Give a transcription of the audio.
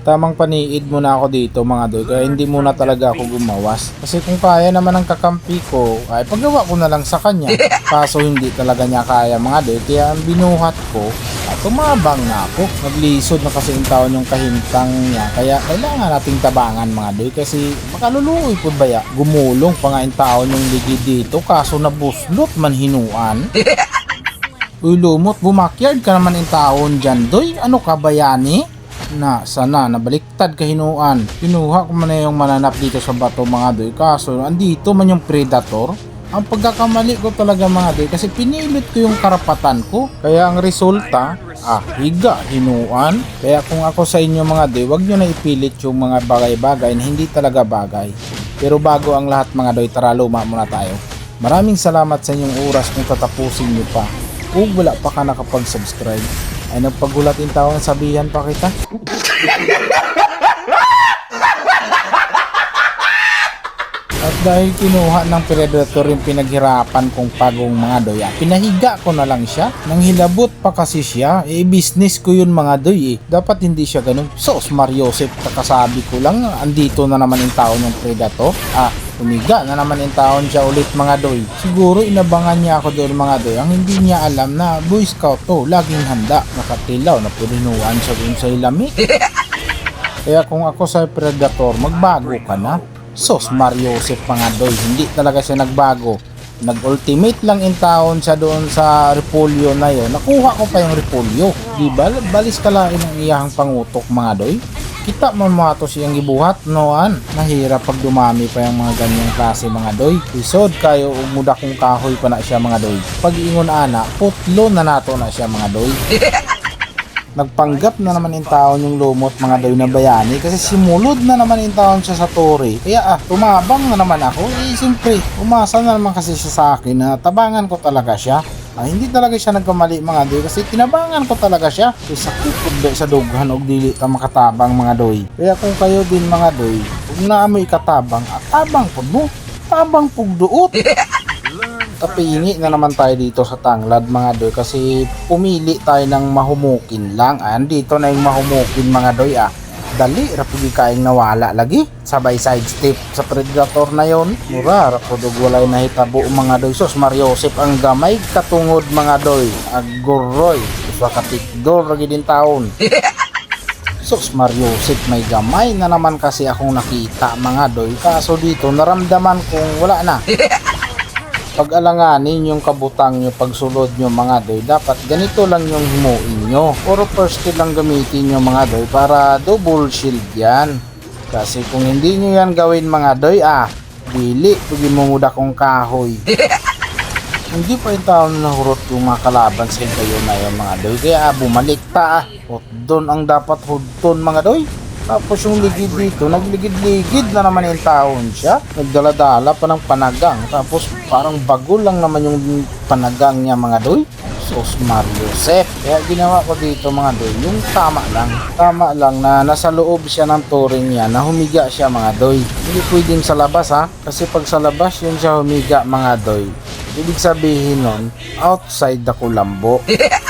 Tamang paniid muna ako dito mga doy kaya hindi muna talaga ako gumawas. Kasi kung kaya naman ang kakampi ko ay paggawa ko na lang sa kanya. Kaso hindi talaga niya kaya mga doy kaya ang binuhat ko at tumabang na ako. Naglisod na kasi yung taon yung kahintang niya kaya kailangan nating tabangan mga doy kasi makaluluoy po ba ya? Gumulong pa nga yung taon yung ligid dito kaso nabuslot man hinuan. Uy lumot, bumakyard ka naman yung taon dyan doy. Ano ka bayani? Na sana nabaliktad kahinuan kinuha ko man yung mananap dito sa bato mga doy kaso andito man yung predator. Ang pagkakamali ko talaga mga doy kasi pinilit ko yung karapatan ko. Kaya ang resulta ah higa hinuan. Kaya kung ako sa inyo mga doy wag nyo na ipilit yung mga bagay-bagay na hindi talaga bagay. Pero bago ang lahat mga doy tara luma muna tayo. Maraming salamat sa inyong oras kung tatapusin nyo pa. Kung wala pa ka nakapag-subscribe ay nagpagulat yung tawang sabihan pa kita At dahil kinuha ng predator yung pinaghirapan kong pagong mga doy, ah, pinahiga ko na lang siya. Nang hilabot pa kasi siya, eh business ko yun mga doy eh. Dapat hindi siya ganun. Sos Mariosep, kakasabi ko lang, andito na naman yung tao ng predator. Ah, Tumiga na naman yung taon siya ulit mga doy. Siguro inabangan niya ako doon mga doy. Ang hindi niya alam na Boy Scout to, laging handa. Nakatilaw na purinuan siya dun sa ilami. Kaya kung ako sa Predator, magbago ka na. Sos Mario Joseph mga doy, hindi talaga siya nagbago. Nag-ultimate lang in taon siya doon sa Repolyo na yon. Nakuha ko pa yung Repolyo. Di ba? Balis ka lang ang iyahang pangutok mga doy. Kita man mga to siyang gibuhat noan. Nahirap pag dumami pa yung mga ganyang klase mga doy. Isod kayo umuda kong kahoy pa na siya mga doy. Pag ingon ana, putlo na nato na siya mga doy. Nagpanggap na naman yung taon yung lumot mga daw na bayani kasi simulod na naman yung taon siya sa tore. Kaya ah, tumabang na naman ako. Eh, siyempre, umasa na naman kasi siya sa akin na tabangan ko talaga siya. Ah, hindi talaga siya nagkamali mga doy kasi tinabangan ko talaga siya. Kasi sakit ko sa dughan o dili ta makatabang mga doy. Kaya kung kayo din mga doy, kung naamoy katabang, at tabang po mo. Tabang pugduot. Kapingi na naman tayo dito sa tanglad mga doy kasi pumili tayo ng mahumukin lang. Ayan, dito na yung mahumukin mga doy ah. Dali, rapigi kaing nawala lagi. Sabay side step sa predator na yon. Mura, rapudog walay nahitabo mga doy. Sos Mariosep ang gamay katungod mga doy. Aguroy, uswa katikdor lagi din taon. Sos Mariosep may gamay na naman kasi akong nakita mga doy. Kaso dito naramdaman kong wala na pag-alanganin yung kabutang nyo pagsulod nyo mga doy. Dapat ganito lang yung himuin nyo. Puro first kill lang gamitin nyo mga doy para double shield yan. Kasi kung hindi nyo yan gawin mga doy ah dili. Mo muda kong kahoy. Hindi pa yung tao na nahurot yung mga kalaban sa kayo na yung mga doy. Kaya ah, bumalik ta ah. Doon ang dapat hudton mga doy tapos yung ligid dito, nagligid-ligid na naman yung taon siya. Nagdala-dala pa ng panagang. Tapos parang bago lang naman yung panagang niya mga doy. Sos Mario Sep. Kaya ginawa ko dito mga doy, yung tama lang. Tama lang na nasa loob siya ng touring niya, na humiga siya mga doy. Hindi pwedeng sa labas ha. Kasi pag sa labas yun siya humiga mga doy. Ibig sabihin nun, outside the kulambo.